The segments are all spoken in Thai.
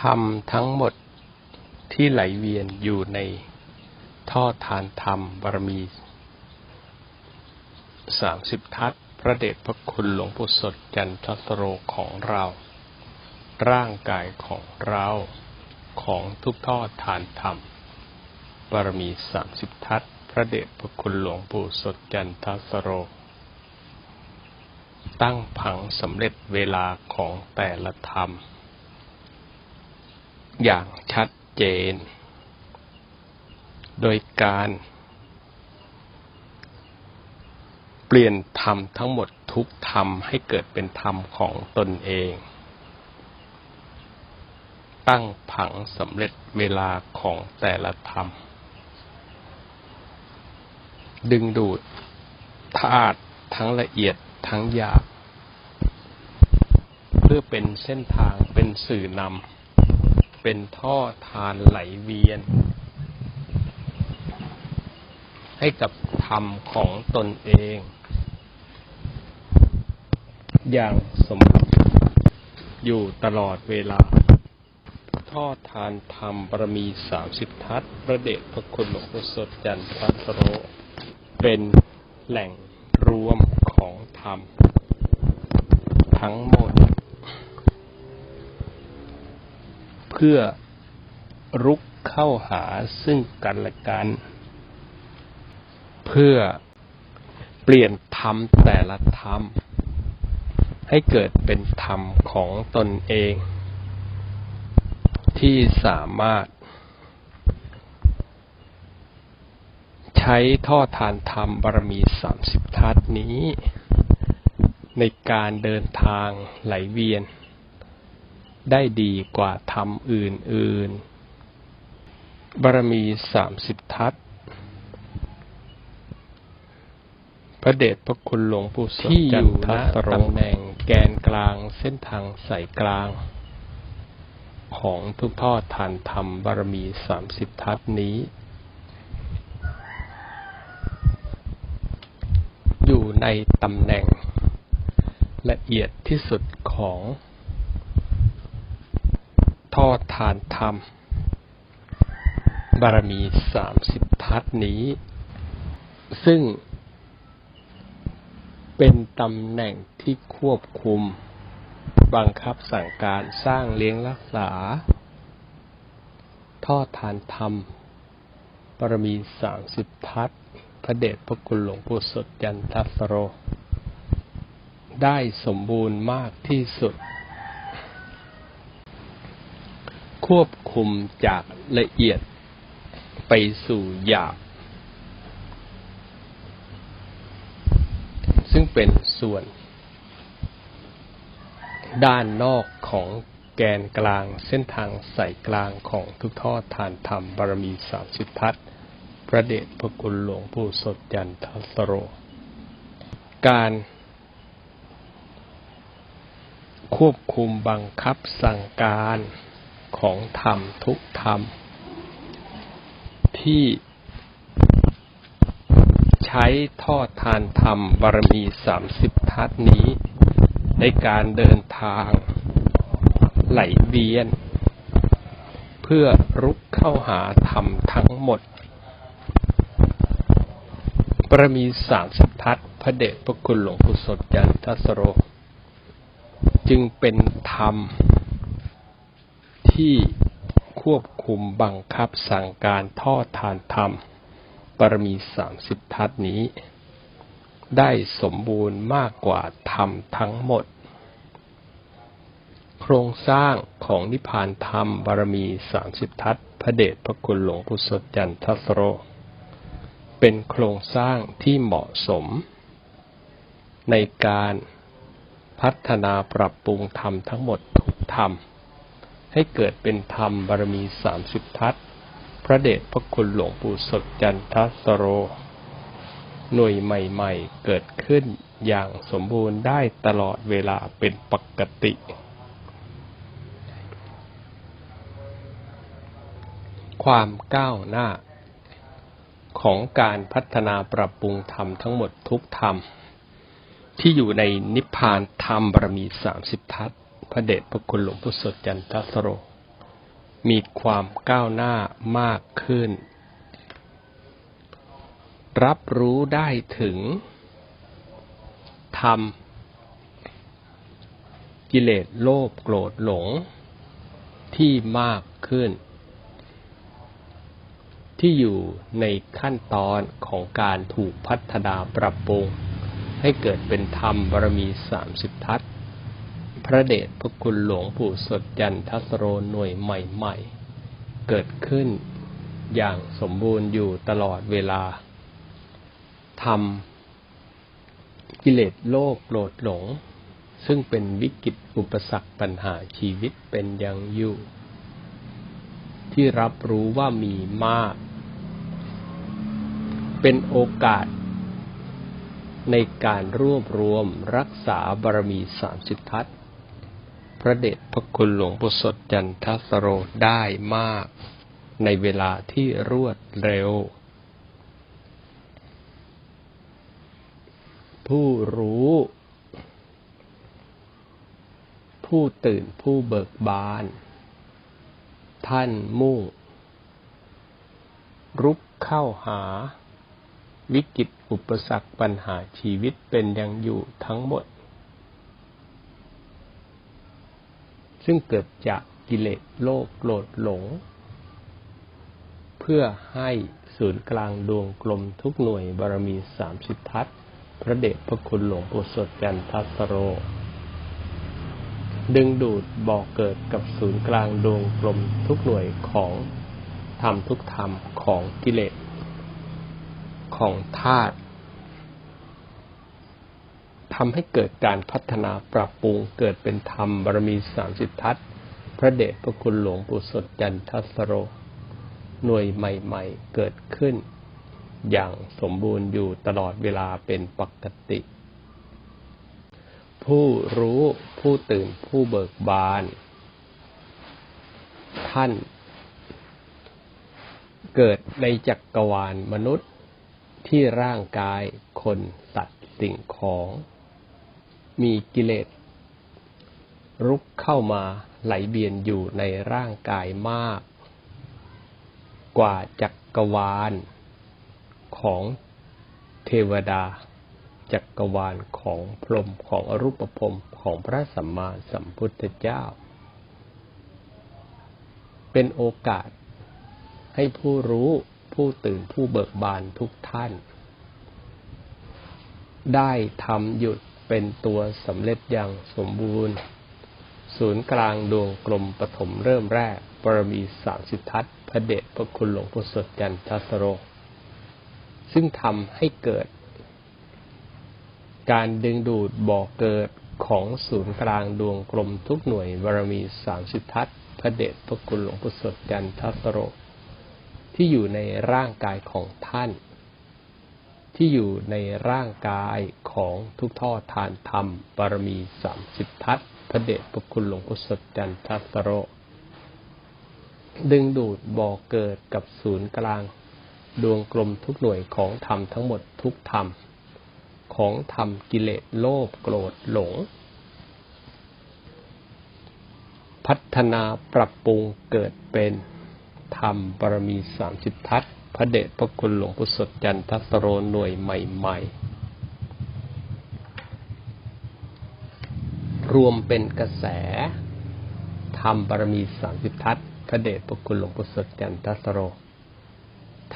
ธรรมทั้งหมดที่ไหลเวียนอยู่ในท่อทานธรรมบารมีสามสิบทัศพระเดชพระคุณหลวงปู่สดจันทสโรของเรา ร่างกายของเราของทุกท่อทานธรรมบารมีสามสิบทัศพระเดชพระคุณหลวงปู่สดจันทสโร ตั้งผังสำเร็จเวลาของแต่ละธรรม อย่างชัดเจน โดยการเปลี่ยนธรรมทั้งหมดทุกธรรมให้เกิดเป็นธรรมของตนเอง ตั้งผังสำเร็จเวลาของแต่ละธรรม ดึงดูดธาตุทั้งละเอียดทั้งหยาบ เพื่อเป็นเส้นทางเป็นสื่อนำ เป็นท่อทานไหลเวียน ให้กับธรรมของตนเอง อย่างสมบูรณ์อยู่ตลอดเวลา ท่อทานธรรมบารมีสามสิบทัศน์พระเดชพระคุณหลวงปู่สดจันทรสโร เป็นแหล่งรวมของธรรม ทั้งหมด เพื่อรุกเข้าหาซึ่งกันและกัน เพื่อเปลี่ยนธรรมแต่ละธรรม ให้เกิดเป็นธรรมของตนเอง ที่สามารถ ใช้ท่อทานธรรมบารมีสามสิบทัศน์นี้ ในการเดินทางไหลเวียน ได้ดีกว่าธรรมอื่น ๆ บารมีสามสิบทัศน์พระเดชพระคุณหลวงปู่สดที่อยู่ณตำแหน่งแกนกลางเส้นทางสายกลาง ของทุกทอดทานธรรมบารมีสามสิบทัศน์นี้ อยู่ในตำแหน่งละเอียดที่สุดของ ทอดทานธรรม บารมีสามสิบทัศน์นี้ ซึ่งเป็นตำแหน่งที่ควบคุม บังคับสั่งการสร้างเลี้ยงรักษา ทอดทานธรรมบารมีสามสิบทัศน์พระเดชพระคุณหลวงปู่สดยันทัสโร ได้สมบูรณ์มากที่สุด ควบคุมจากละเอียดไปสู่หยาบ ซึ่งเป็นส่วน ด้านนอกของแกนกลางเส้นทางสายกลางของทุกท่อทานธรรมบารมีสามสิบทัศพระเดชพระคุณหลวงปู่สดยันทสโร การควบคุมบังคับสั่งการ ของธรรมทุกธรรม ที่ใช้ทอดทานธรรมบารมีสามสิบทัศนี้ ในการเดินทางไหลเวียน เพื่อรุกเข้าหาธรรมทั้งหมดบารมีสามสิบทัศพระเดชพระคุณหลวงปู่สดยันทัสโร จึงเป็นธรรม ที่ควบคุมบังคับสั่งการทอดทานธรรมบารมีสามสิบทัศนี้ ได้สมบูรณ์มากกว่าธรรมทั้งหมด โครงสร้างของนิพพานธรรมบารมีสามสิบทัศพระเดชพระคุณหลวงปู่สดจันทสโร เป็นโครงสร้างที่เหมาะสม ในการพัฒนาปรับปรุงธรรมทั้งหมดทุกธรรม ให้เกิดเป็นธรรมบารมีสามสิบทัศพระเดชพระคุณหลวงปู่สดจันทสโร หน่วยใหม่ๆเกิดขึ้นอย่างสมบูรณ์ได้ตลอดเวลาเป็นปกติ ความก้าวหน้า ของการพัฒนาปรับปรุงธรรมทั้งหมดทุกธรรม ที่อยู่ในนิพพานธรรมบารมีสามสิบทัศน์ พระเดชพระคุณหลวงพุทธสดจันทสโร มีความก้าวหน้ามากขึ้น รับรู้ได้ถึง ธรรม กิเลสโลภโกรธหลง ที่มากขึ้น ที่อยู่ในขั้นตอนของการถูกพัฒนาปรับปรุงให้เกิดเป็นธรรมบารมีสามสิบทัศน์ พระเดชพระคุณหลวงปู่สดยันทัสโรหน่วยใหม่ๆ เกิดขึ้นอย่างสมบูรณ์อยู่ตลอดเวลาธรรมกิเลสโลภโกรธหลง ซึ่งเป็นวิกฤตอุปสรรคปัญหาชีวิตเป็นอย่างอยู่ ที่รับรู้ว่ามีมาก เป็นโอกาสในการรวบรวมรักษาบารมีสามสิททัศ พระเดชพระคุณหลวงปู่สดจันทสโรได้มาก ในเวลาที่รวดเร็ว ผู้รู้ ผู้ตื่นผู้เบิกบาน ท่านมุ่ง รุกเข้าหา วิกฤตอุปสรรคปัญหาชีวิตเป็นอย่างอยู่ทั้งหมด ซึ่งเกิดจากกิเลสโลภโกรธหลง เพื่อให้ศูนย์กลางดวงกลมทุกหน่วยบารมีสามสิบทัศพระเดชพระคุณหลวงปู่สดจันทัสโร ดึงดูดบ่อกเกิดกับศูนย์กลางดวงกลมทุกหน่วยของธรรมทุกธรรมของกิเลสของธาตุ ทำให้เกิดการพัฒนาปรับปรุงเกิดเป็นธรรมบารมีสามสิบทัศพระเดชพระคุณหลวงปู่สดจันทัสโร หน่วยใหม่ ๆ เกิดขึ้น อย่างสมบูรณ์อยู่ตลอดเวลาเป็นปกติ ผู้รู้ผู้ตื่นผู้เบิกบาน ท่านเกิดในจักรวาลมนุษย์ที่ร่างกายคนสัตว์สิ่งของ มีกิเลสรุกเข้ามาไหลเบียนอยู่ในร่างกายมาก กว่าจักรวาลของเทวดา จักรวาลของพรหมของอรูปภพของพระสัมมาสัมพุทธเจ้า เป็นโอกาสให้ผู้รู้ผู้ตื่นผู้เบิกบานทุกท่าน ได้ทำหยุด เป็นตัวสำเร็จอย่างสมบูรณ์ ศูนย์กลางดวงกลมปฐมเริ่มแรก ปรมีสามสิททัศพระเดชพระคุณหลวงปู่สดจันทสโร ซึ่งทำให้เกิด การดึงดูดบ่อเกิดของศูนย์กลางดวงกลมทุกหน่วยบารมีสามสิททัศพระเดชพระคุณหลวงปู่สดจันทสโร ที่อยู่ในร่างกายของท่าน ที่อยู่ในร่างกายของทุกท่อทานธรรมบารมีสามสิบทัศพระเดชพระคุณหลวงปู่สดจันทสโร ดึงดูดบ่อเกิดกับศูนย์กลาง ดวงกลมทุกหน่วยของธรรมทั้งหมดทุกธรรม ของธรรมกิเลสโลภโกรธหลง พัฒนาปรับปรุงเกิดเป็นธรรมบารมีสามสิบทัศน์ พระเดชพระคุณหลวงปู่สดจันทสโรหน่วยใหม่ ๆ รวมเป็นกระแสธรรมบารมีสามสิบทัศพระเดชพระคุณหลวงปู่สดจันทสโร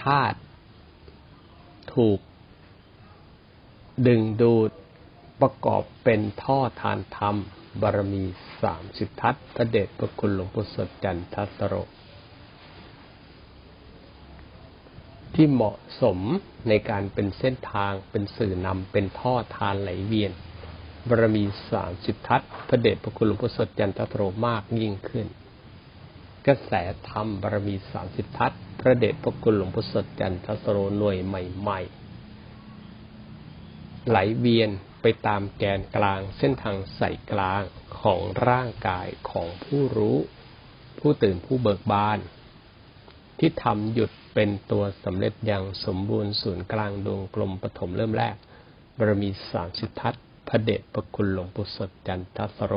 ธาตุถูก ดึงดูดประกอบเป็นท่อทานธรรมบารมีสามสิบทัศพระเดชพระคุณหลวงปู่สดจันทสโร ที่เหมาะสมในการเป็นเส้นทางเป็นสื่อนำเป็นท่อทานไหลเวียนบารมีสามสิบทัศพระเดชพระคุณหลวงปู่สดจันทสโรมากยิ่งขึ้น กระแสธรรมบารมีสามสิบทัศพระเดชพระคุณหลวงปู่สดจันทสโรหน่วยใหม่ๆ ไหลเวียนไปตามแกนกลางเส้นทางใส่กลางของร่างกายของผู้รู้ ผู้ตื่นผู้เบิกบาน ที่ทำหยุด เป็นตัวสำเร็จอย่างสมบูรณ์ศูนย์กลางดวงกลมปฐมเริ่มแรกบารมีสามสิบทัศน์พระเดชพระคุณหลวงปู่สดจันทสโร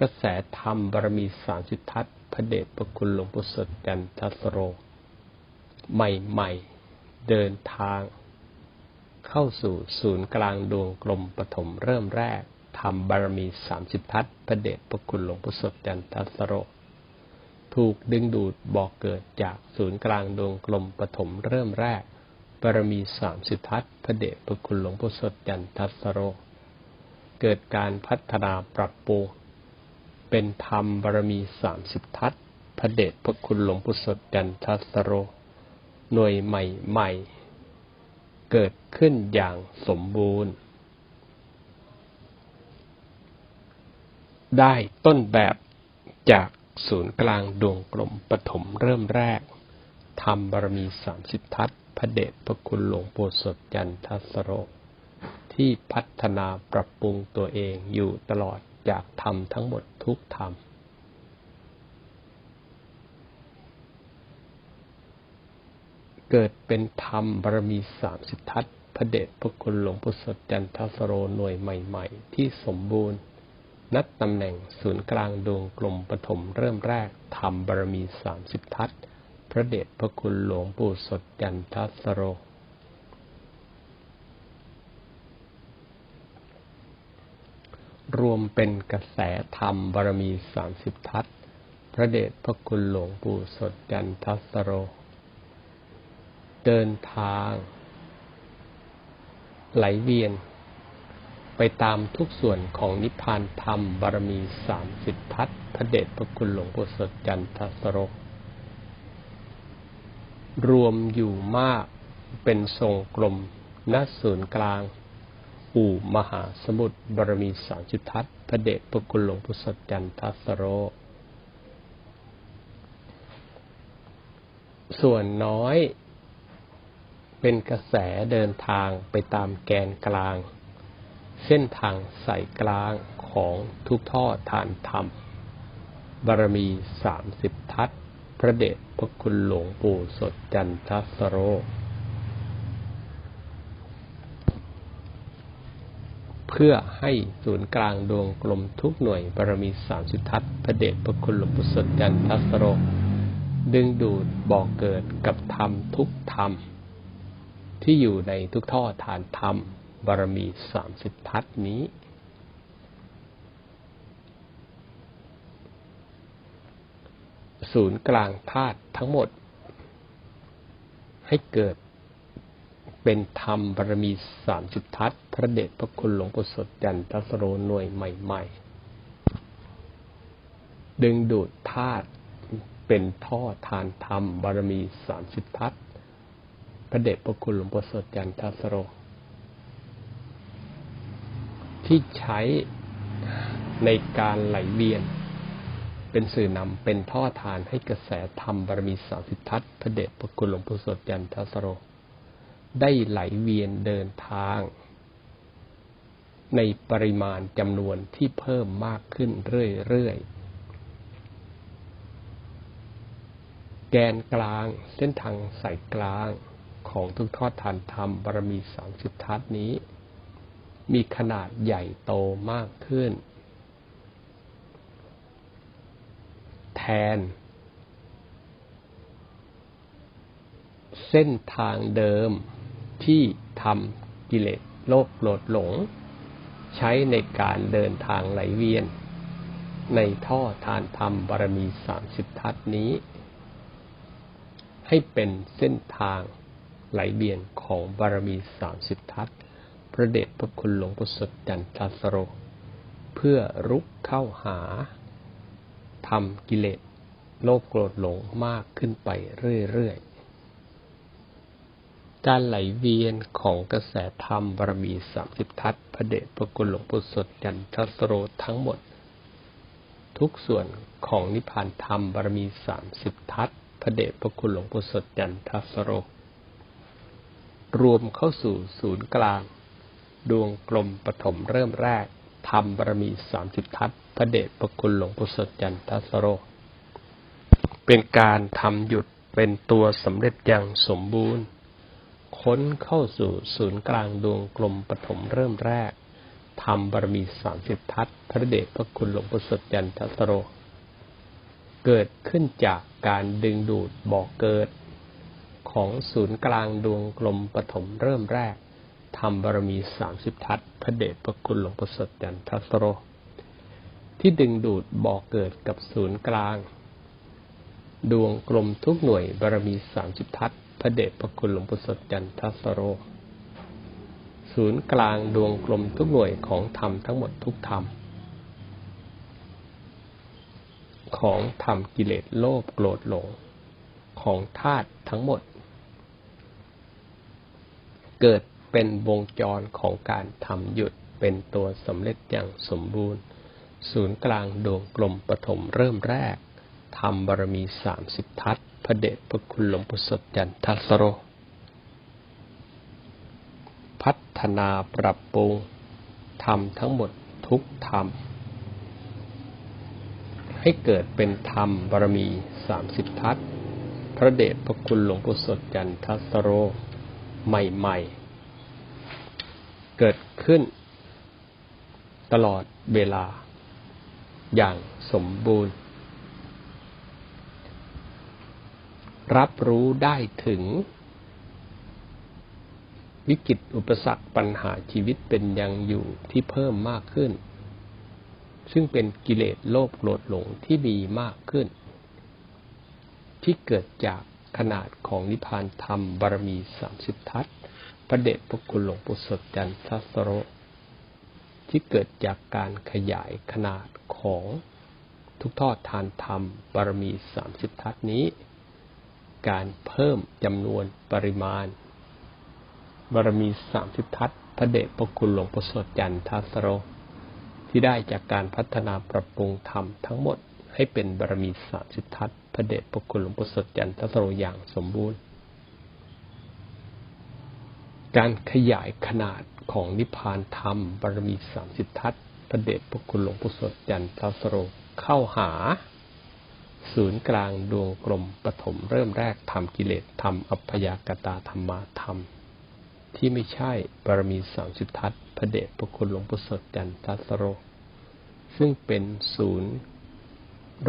กระแสธรรมบารมีสามสิททัศน์พระเดชพระคุณหลวงปู่สดจันทสโร ใหม่ๆเดินทาง เข้าสู่ศูนย์กลางดวงกลมปฐมเริ่มแรกทำบารมีสามสิบทัศน์พระเดชพระคุณหลวงปู่สดจันทสโร ถูกดึงดูดบอกเกิดจากศูนย์กลางดวงกลมปฐมเริ่มแรก บารมีสามสิบทัศพระเดชพระคุณหลวงปู่สดจันทัสโร เกิดการพัฒนาปรับปรุงเป็นธรรมบารมีสามสิบทัศพระเดชพระคุณหลวงปู่สดจันทัสโร หน่วยใหม่ ๆ เกิดขึ้นอย่างสมบูรณ์ ได้ต้นแบบจาก ศูนย์กลางดวงกลมปฐมเริ่มแรกทำบารมีสามสิบทัศพระเดชพระคุณหลวงปู่สดจันทัสโร ที่พัฒนาปรับปรุงตัวเองอยู่ตลอดจากธรรมทั้งหมดทุกธรรมเกิดเป็นธรรมบารมีสามสิบทัศพระเดชพระคุณหลวงปู่สดจันทสโรหน่วยใหม่ ๆ ที่สมบูรณ์ นัดตำแหน่งศูนย์กลางดวงกลมปฐมเริ่มแรกธรรมบารมีสามสิบทัศพระเดชพระคุณหลวงปู่สดจันทัสโร รวมเป็นกระแสธรรมบารมีสามสิบทัศพระเดชพระคุณหลวงปู่สดจันทัสโร เดินทาง ไหลเวียน ไปตามทุกส่วนของนิพพานธรรมบารมีสามสิบทัศพระเดชพระคุณหลวงปู่สดจันทสโรรวมอยู่มากเป็นทรงกลมณศูนย์กลาง อู่มหาสมุทรบารมีสามสิบทัศพระเดชพระคุณหลวงปู่สดจันทสโร ส่วนน้อยเป็นกระแสเดินทางไปตามแกนกลาง เส้นทางสายกลางของทุกท่อทานธรรม บารมีสามสิบทัศพระเดชพระคุณหลวงปู่สดจันทสโร เพื่อให้ศูนย์กลางดวงกลมทุกหน่วยบารมีสามสิบทัศพระเดชพระคุณหลวงปู่สดจันทสโร ดึงดูดบอกเกิดกับธรรมทุกธรรม ที่อยู่ในทุกท่อฐานธรรม บารมีสามสิบทัศน์นี้ ศูนย์กลางธาตุทั้งหมด ให้เกิดเป็นธรรมบารมีสามสิบทัศน์พระเดชพระคุณหลวงปู่สดจันทสโรหน่วยใหม่ ๆ ดึงดูดธาตุเป็นท่อทานธรรมบารมีสามสิบทัศน์พระเดชพระคุณหลวงปู่สดจันทสโร ที่ใช้ในการไหลเวียน เป็นสื่อนำเป็นท่อทานให้กระแสธรรมบารมีสามสิบทัศน์พระเดชพระคุณหลวงปู่สดจันทสโร ได้ไหลเวียนเดินทาง ในปริมาณจำนวนที่เพิ่มมากขึ้นเรื่อยๆ แกนกลางเส้นทางสายกลางของทุกทอดทานธรรมบารมีสามสิบทัศนี้ มีขนาดใหญ่โตมากขึ้น แทน เส้นทางเดิมที่ทำกิเลสโลภโกรธหลง ใช้ในการเดินทางไหลเวียน ในท่อทานธรรมบารมีสามสิบทัศนี้ ให้เป็นเส้นทางไหลเวียนของบารมีสามสิบทัศ พระเดชพระคุณหลวงปู่สดจันทสโร เพื่อรุกเข้าหาทำกิเลสโลภโกรธหลงมากขึ้นไปเรื่อยๆ การไหลเวียนของกระแสธรรมบารมีสามสิบทัศพระเดชพระคุณหลวงปู่สดจันทสโรทั้งหมด ทุกส่วนของนิพพานธรรมบารมีสามสิบทัศพระเดชพระคุณหลวงปู่สดจันทสโร รวมเข้าสู่ศูนย์กลาง ดวงกลมปฐมเริ่มแรกธรรมบารมีสามสิบทัศพระเดชพระคุณหลวงปู่สดจันทสโร เป็นการทำหยุดเป็นตัวสำเร็จอย่างสมบูรณ์ ค้นเข้าสู่ศูนย์กลางดวงกลมปฐมเริ่มแรกธรรมบารมีสามสิบทัศพระเดชพระคุณหลวงปู่สดยันทสโร เกิดขึ้นจากการดึงดูดบ่อกเกิด ของศูนย์กลางดวงกลมปฐมเริ่มแรก ธรรมบารมีสามสิบทัศพระเดชพระคุณหลวงปู่สดยันทัสโร ที่ดึงดูดบ่อกเกิดกับศูนย์กลาง ดวงกลมทุกหน่วยบารมีสามสิบทัศพระเดชพระคุณหลวงปู่สดยันทัสโร ศูนย์กลางดวงกลมทุกหน่วยของธรรมทั้งหมดทุกธรรมของธรรมกิเลสโลภโกรธหลง ของธาตุทั้งหมด เกิด เป็นวงจรของการทำหยุดเป็นตัวสำเร็จอย่างสมบูรณ์ ศูนย์กลางดวงกลมปฐมเริ่มแรกทำบารมีสามสิบทัศพระเดชพระคุณหลวงปู่สดจันทัสโร พัฒนาปรับปรุงทำทั้งหมดทุกธรรม ให้เกิดเป็นธรรมบารมีสามสิบทัศพระเดชพระคุณหลวงปู่สดจันทัสโร ใหม่ ๆ เกิดขึ้น ตลอดเวลา อย่างสมบูรณ์ รับรู้ได้ถึง วิกฤตอุปสรรคปัญหาชีวิตเป็นยังอยู่ที่เพิ่มมากขึ้น ซึ่งเป็นกิเลสโลภโกรธหลงที่มีมากขึ้น ที่เกิดจากขนาดของนิพพานธรรมบารมีสามสิบทัศ พระเดชพระคุณหลวงปู่สดจันทสโรที่เกิดจากการขยายขนาดของทุกทอดทานธรรมบารมีสามสิบทัศนี้ การเพิ่มจำนวนปริมาณ บารมีสามสิบทัศพระเดชพระคุณหลวงปู่สดจันทัสโรที่ได้จากการพัฒนาปรับปรุงธรรมทั้งหมดให้เป็นบารมีสามสิบทัศพระเดชพระคุณหลวงปู่สดจันทัสโรอย่างสมบูรณ์ การขยายขนาดของนิพพานธรรมบารมีสามสิบทัศพระเดชพระคุณหลวงปู่สดจันทัสโรเข้าหา ศูนย์กลางดวงกลมปฐมเริ่มแรกทำกิเลสทำอัพยากตาธรรมาธรรม ที่ไม่ใช่บารมีสามสิบทัศพระเดชพระคุณหลวงปู่สดจันทัสโร ซึ่งเป็นศูนย์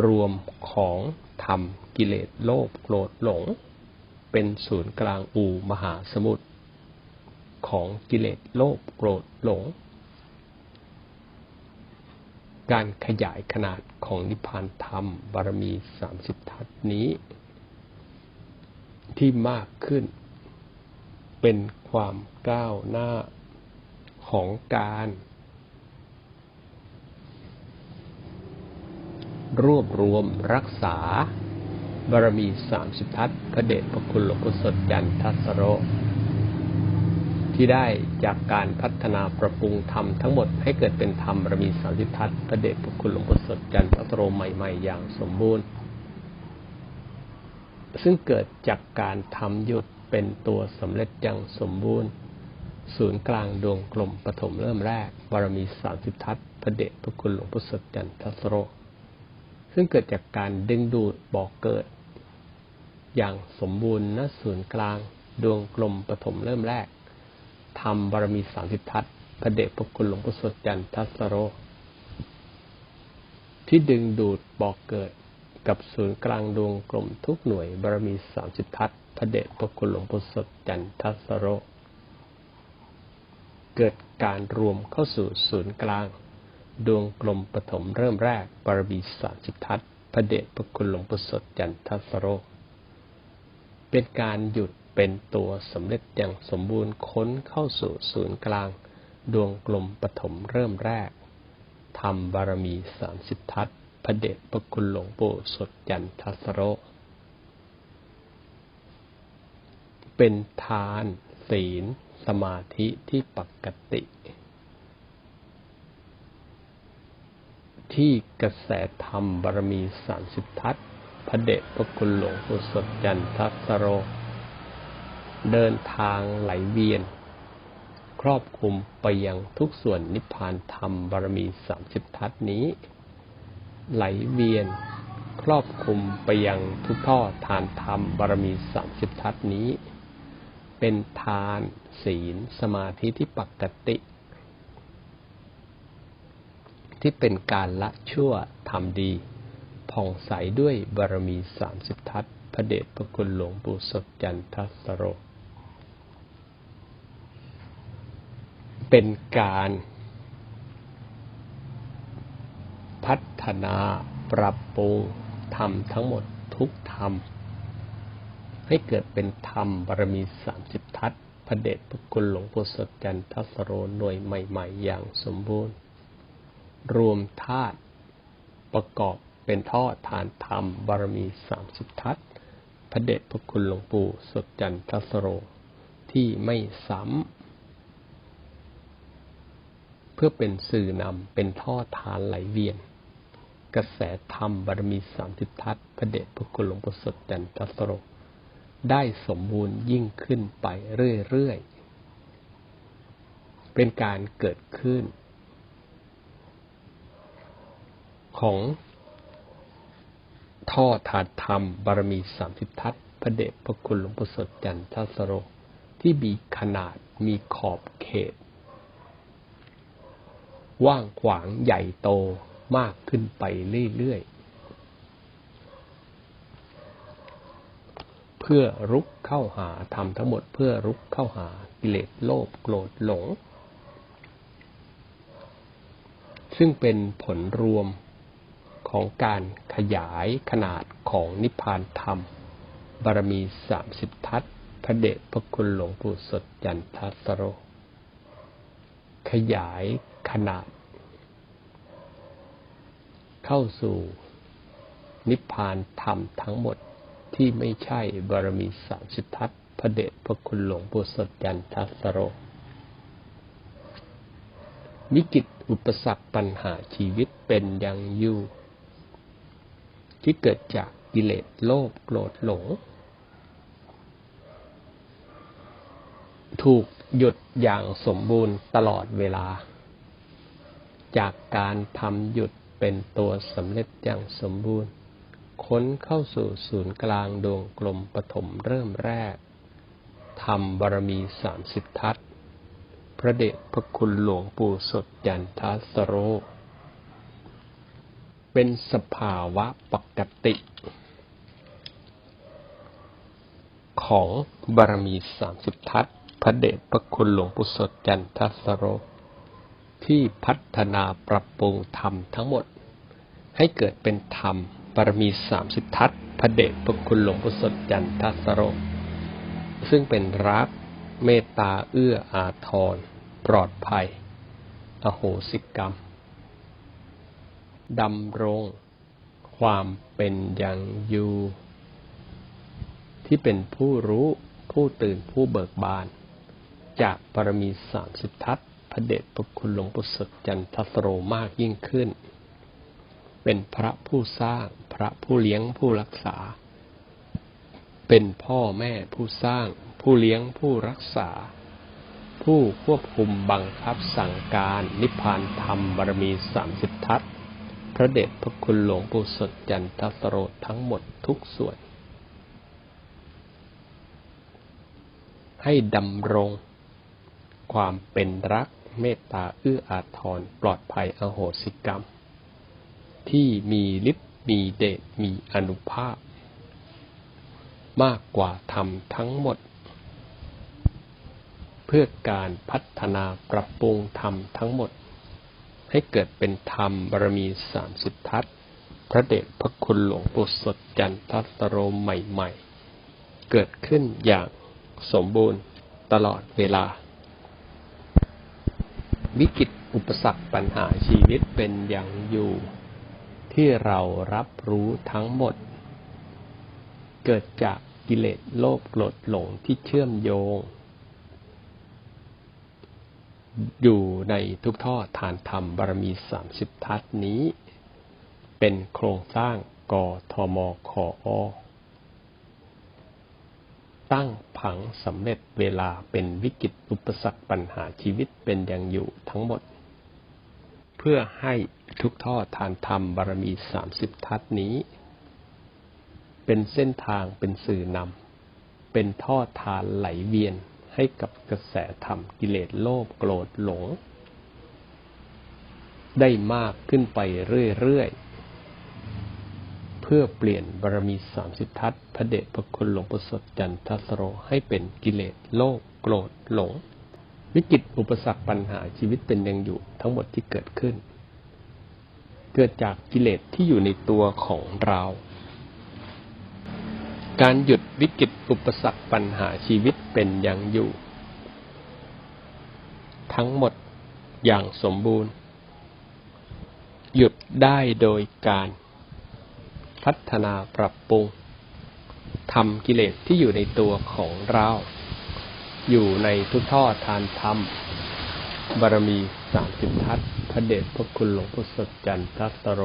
รวมของธรรมกิเลสโลภโกรธหลง เป็นศูนย์กลางอูมหาสมุทร ของกิเลสโลภโกรธหลง การขยายขนาดของนิพพานธรรม บารมีสามสิบทัศนี้ ที่มากขึ้น เป็นความก้าวหน้าของการรวบรวมรักษา บารมีสามสิบทัศพระเดชพระคุณหลวงปู่สดจันทัสโร ที่ได้จากการพัฒนาปรับปรุงธรรมทั้งหมดให้เกิดเป็นธรรมบารมีสามสิทัศพระเดชพระคุณหลวงปู่สดจันทัสโรใหม่ ๆ อย่างสมบูรณ์ ซึ่งเกิดจากการทำหยุดเป็นตัวสำเร็จอย่างสมบูรณ์ ศูนย์กลางดวงกลมปฐมเริ่มแรกบารมีสามสิบทัศพระเดชพระคุณหลวงพ่อสดจันทโรซึ่งเกิดจากการดึงดูดบอกเกิด อย่างสมบูรณ์ณศูนย์กลางดวงกลมปฐมเริ่มแรก ทำบารมีสามสิบทัศพระเดชพระคุณหลวงพ่อสดจันทัสโร ที่ดึงดูดบอกเกิดกับศูนย์กลางดวงกลมทุกหน่วยบารมีสามสิบทัศพระเดชพระคุณหลวงปู่สดจันทัสโร เกิดการรวมเข้าสู่ศูนย์กลาง ดวงกลมปฐมเริ่มแรกบารมีสามสิบทัศพระเดชพระคุณหลวงปู่สดจันทัสโร เป็นการหยุด เป็นตัวสำเร็จอย่างสมบูรณ์ค้นเข้าสู่ศูนย์กลาง ดวงกลมปฐมเริ่มแรกทำบารมีสามสิบทัศพระเดชพระคุณหลวงปู่สดจันทัสโร เป็นทาน ศีล สมาธิที่ปกติ ที่กระแสธรรมบารมีสามสิบทัศพระเดชพระคุณหลวงปู่สดจันทัสโร เดินทางไหลเวียน ครอบคลุมไปยังทุกส่วนนิพพานธรรมบารมีสามสิบทัศนี้ ไหลเวียน ครอบคลุมไปยังทุกท่อทานธรรมบารมีสามสิบทัศนี้ เป็นทานศีลสมาธิที่ปกติ ที่เป็นการละชั่วทำดีผ่องใสด้วยบารมีสามสิบทัศพระเดชพระคุณหลวงปู่สดจันทัสโร เป็นการพัฒนาปรับปรุงธรรมทั้งหมดทุกธรรม ให้เกิดเป็นธรรมบารมีสามสิบทัศพระเดชพระคุณหลวงปู่สดจันทัสโรหน่วยใหม่ ๆ อย่างสมบูรณ์ รวมธาตุประกอบเป็นท่อฐานธรรมบารมีสามสิบทัศพระเดชพระคุณหลวงปู่สดจันทัสโรที่ไม่ซ้ำ พื่อเป็นสื่อนำเป็นท่อฐานไหลเวียน กระแสธรรมบารมีสามสิบทัศพระเดชพระคุณหลวงปู่สดจันทัสโรได้สมบูรณ์ยิ่งขึ้นไปเรื่อยๆ เป็นการเกิดขึ้น ของท่อถาดธรรมบารมีสามสิบทัศพระเดชพระคุณหลวงปู่สดจันทัสโร ที่มีขนาดมีขอบเขต ว่างขวางใหญ่โตมากขึ้นไปเรื่อยๆ เพื่อรุกเข้าหาทำทั้งหมดเพื่อรุกเข้าหากิเลสโลภโกรธหลง ซึ่งเป็นผลรวมของการขยายขนาดของนิพพานธรรม บารมีสามสิบทัศพระเดชพระคุณหลวงปู่สดยันทัสโร ขยายขนาด เข้าสู่นิพพานธรรมทั้งหมดที่ไม่ใช่บารมีสามสิทัศพระเดชพระคุณหลวงปู่สดยันทัสโร วิกฤตอุปสรรคปัญหาชีวิตเป็นยังอยู่ ที่เกิดจากกิเลสโลภโกรธหลง ถูก หยุดอย่างสมบูรณ์ตลอดเวลา จากการทำหยุดเป็นตัวสำเร็จอย่างสมบูรณ์ ค้นเข้าสู่ศูนย์กลางดวงกลมปฐมเริ่มแรกทำบารมีสามสิบทัศพระเดชพระคุณหลวงปู่สดยันทัสโร เป็นสภาวะปกติ ของบารมีสามสิบทัศ พระเดชพระคุณหลวงปู่สดจันทสโร ที่พัฒนาปรับปรุงธรรมทั้งหมด ให้เกิดเป็นธรรมบารมีสามสิบทัศพระเดชพระคุณหลวงปู่สดจันทสโร ซึ่งเป็นรักเมตตาเอื้ออาทร ปลอดภัย อโหสิกรรมดำรง ความเป็นอย่างอยู่ ที่เป็นผู้รู้ผู้ตื่นผู้เบิกบาน จากปรมีสามสิบทัศพระเดชพระคุณหลวงปู่สดจันทสโรมากยิ่งขึ้น เป็นพระผู้สร้างพระผู้เลี้ยงผู้รักษา เป็นพ่อแม่ผู้สร้าง ผู้เลี้ยงผู้รักษา ผู้ควบคุมบังคับสั่งการนิพพานธรรมบารมีสามสิบทัศพระเดชพระคุณหลวงปู่สดจันทสโรทั้งหมดทุกส่วน ให้ดำรง ความเป็นรัก เมตตาเอื้ออาทร ปลอดภัยอโหสิกรรม ที่มีฤทธิ์มีเดชมีอนุภาพ มากกว่าธรรมทั้งหมด เพื่อการพัฒนาปรับปรุงธรรมทั้งหมด ให้เกิดเป็นธรรมบารมีสามสิบทัศพระเดชพระคุณหลวงปู่สดจันทัสโรใหม่ ๆ เกิดขึ้นอย่างสมบูรณ์ตลอดเวลา วิกฤตอุปสรรคปัญหาชีวิตเป็นอย่างอยู่ ที่เรารับรู้ทั้งหมด เกิดจากกิเลสโลภโกรธหลงที่เชื่อมโยง อยู่ในทุกท่อฐานธรรมบารมีสามสิบทัศนี้ เป็นโครงสร้างกทมคอ ตั้งผังสำเร็จเวลาเป็นวิกฤตอุปสรรคปัญหาชีวิตเป็นอย่างอยู่ทั้งหมด เพื่อให้ทุกท่อฐานธรรมบารมีสามสิบทัศนี้ เป็นเส้นทางเป็นสื่อนำเป็นท่อทานไหลเวียนให้กับกระแสธรรมกิเลสโลภโกรธหลง ได้มากขึ้นไปเรื่อยๆ พื่อเปลี่ยนบารมีสามสิบทัศพระเดชพระคุณหลวงปู่สดจันทสโรให้เป็นกิเลสโลภโกรธหลง วิกฤตอุปสรรคปัญหาชีวิตเป็นยังอยู่ทั้งหมดที่เกิดขึ้น เกิดจากกิเลสที่อยู่ในตัวของเรา การหยุดวิกฤตอุปสรรคปัญหาชีวิตเป็นยังอยู่ ทั้งหมดอย่างสมบูรณ์ หยุดได้โดยการ พัฒนาปรับปรุงทำกิเลสที่อยู่ในตัวของเรา อยู่ในทุกท่อทานธรรมบารมีสามสิบทัศพระเดชพระคุณหลวงปู่สดจันทสโร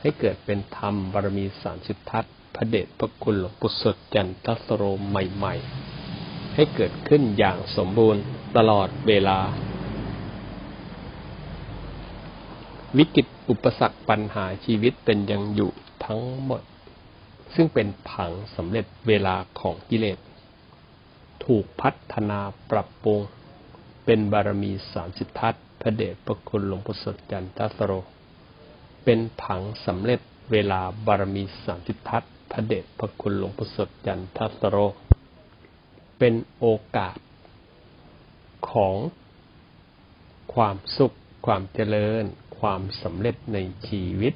ให้เกิดเป็นธรรมบารมีสามสิบทัศพระเดชพระคุณหลวงปู่สดจันทสโรใหม่ ๆ ให้เกิดขึ้นอย่างสมบูรณ์ตลอดเวลา วิกฤตอุปสรรคปัญหาชีวิตเป็นยังอยู่ ทั้งหมด ซึ่งเป็นผังสำเร็จเวลาของกิเลส ถูกพัฒนาปรับปรุง เป็นบารมีสามสิบทัศพระเดชพระคุณหลวงปู่สดจันทัสโร เป็นผังสำเร็จเวลาบารมีสามสิบทัศพระเดชพระคุณหลวงปู่สดจันทัสโร เป็นโอกาสของความสุขความเจริญ ความสำเร็จในชีวิต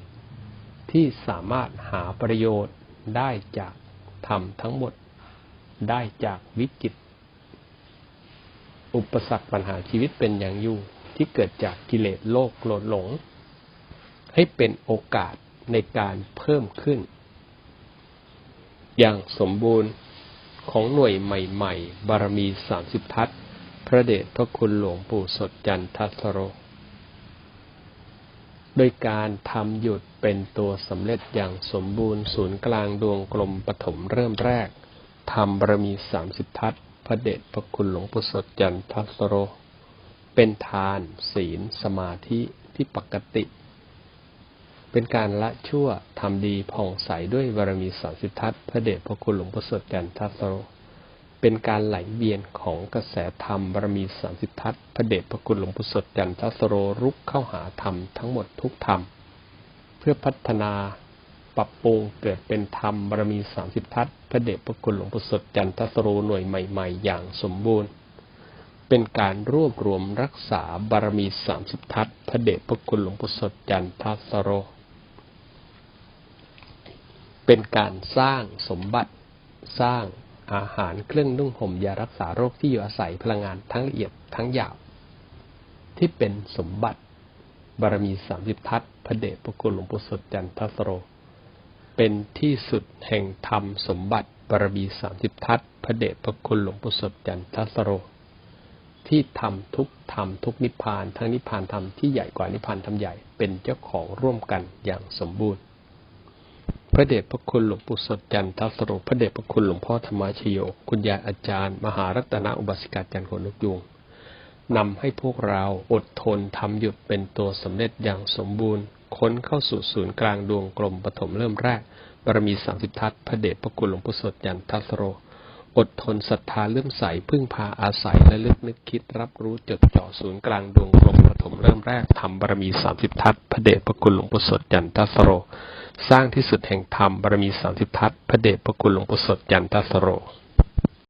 ที่สามารถหาประโยชน์ได้จากธรรมทั้งหมด ได้จากวิกฤต อุปสรรคปัญหาชีวิตเป็นอย่างอยู่ที่เกิดจากกิเลสโลภโกรธหลง ให้เป็นโอกาสในการเพิ่มขึ้น อย่างสมบูรณ์ของหน่วยใหม่ๆ บารมีสามสิบทัศพระเดชพระคุณหลวงปู่สดจันทัสโร โดยการทำหยุด เป็นตัวสำเร็จอย่างสมบูรณ์ศูนย์กลางดวงกลมปฐมเริ่มแรกทำบารมีสามสิบทัศพระเดชพระคุณหลวงปู่สดจันทสโร เป็นทานศีลสมาธิที่ปกติ เป็นการละชั่วทำดีผ่องใสด้วยบารมีสามสิบทัศพระเดชพระคุณหลวงปู่สดจันทสโร เป็นการไหลเวียนของกระแสธรรมบารมีสามสิบทัศพระเดชพระคุณหลวงปู่สดจันทสโรรุกเข้าหาธรรมทั้งหมดทุกธรรม พื่อพัฒนาปรับปรุงเกิดเป็นธรรมบารมีสามสิบทัศพระเดชพระคุณหลวงปู่สดจันทสโรหน่วยใหม่ ๆ อย่างสมบูรณ์ เป็นการรวบรวมรักษาบารมีสามสิบทัศพระเดชพระคุณหลวงปู่สดจันทสโร เป็นการสร้างสมบัติสร้างอาหารเครื่องนุ่งห่มยารักษาโรคที่อยู่อาศัยพลังงานทั้งละเอียดทั้งหยาบที่เป็นสมบัติ บารมีสามสิบทัศพระเดชพระคุณหลวงปู่สดจันทสโร เป็นที่สุดแห่งธรรมสมบัติบารมีสามสิบทัศพระเดชพระคุณหลวงปู่สดจันทสโร ที่ทำทุกธรรมทุกนิพพานทั้งนิพพานธรรมที่ใหญ่กว่านิพพานธรรมใหญ่เป็นเจ้าของร่วมกันอย่างสมบูรณ์ พระเดชพระคุณหลวงปู่สดจันทสโร พระเดชพระคุณหลวงพ่อธรรมชโยคุณยายอาจารย์ มหารัตนอุบาสิกาจันทร์ขนนกยุง นำให้พวกเราอดทนทำหยุดเป็นตัวสำเร็จอย่างสมบูรณ์ ค้นเข้าสู่ศูนย์กลางดวงกลมปฐมเริ่มแรก บารมีสามสิบทัศพระเดชพระคุณหลวงปู่สดจันทัสโร อดทนศรัทธาเลื่อมใสพึ่งพาอาศัยและลึกนึกคิดรับรู้จดจ่อศูนย์กลางดวงกลมปฐมเริ่มแรกทำบารมีสามสิบทัศพระเดชพระคุณหลวงปู่สดจันทัสโร สร้างที่สุดแห่งธรรมบารมีสามสิบทัศพระเดชพระคุณหลวงปู่สดจันทัสโร